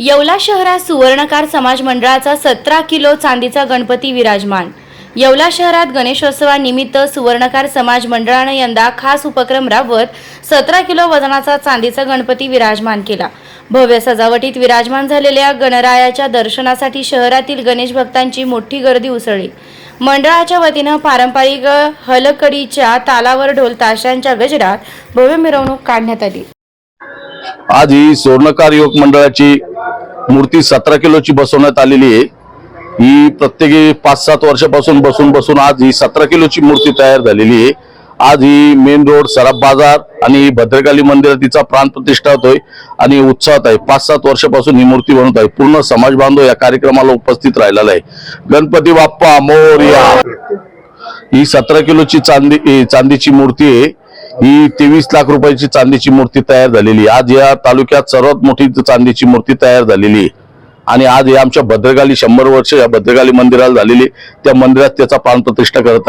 येवला शहरात सुवर्णकार समाज मंडळाचा सतरा किलो चांदीचा गणपती विराजमान. येवला शहरात गणेशोत्सवानिमित्त सुवर्णकार समाज मंडळानं यंदा खास उपक्रम राबवत सतरा किलो वजनाचा चांदीचा गणपती विराजमान केला. भव्य सजावटीत विराजमान झालेल्या गणरायाच्या दर्शनासाठी शहरातील गणेश भक्तांची मोठी गर्दी उसळली. मंडळाच्या वतीनं पारंपरिक हलकडीच्या तालावर ढोल ताशांच्या गजरात भव्य मिरवणूक काढण्यात आली. आज ही सुवर्णकार युवक मंडळाची मूर्ती सतरा किलोची बसवण्यात आलेली आहे. ही प्रत्येकी पाच सात वर्षापासून बसून बसून आज ही सतरा किलोची मूर्ती तयार झालेली आहे. आज ही मेन रोड सराफ बाजार आणि भद्रकाली मंदिरात तिचा प्राण प्रतिष्ठा होतोय आणि उत्साहात आहे. पाच सात वर्षापासून ही मूर्ती बनवत आहे. पूर्ण समाज बांधव या कार्यक्रमाला उपस्थित राहिलेला आहे. गणपती बाप्पा मोरया. ही सतरा किलोची चांदी चांदीची मूर्ती आहे. ही तेवीस लाख रुपयाची चांदीची मूर्ती तयार झालेली आहे. आज या तालुक्यात सर्वात मोठी चांदीची मूर्ती तयार झालेली आहे. आणि आज या आमच्या भद्रकाली शंभर वर्ष या भद्रकाली मंदिराला झालेली त्या मंदिरात त्याचा प्राणप्रतिष्ठा करत आहे.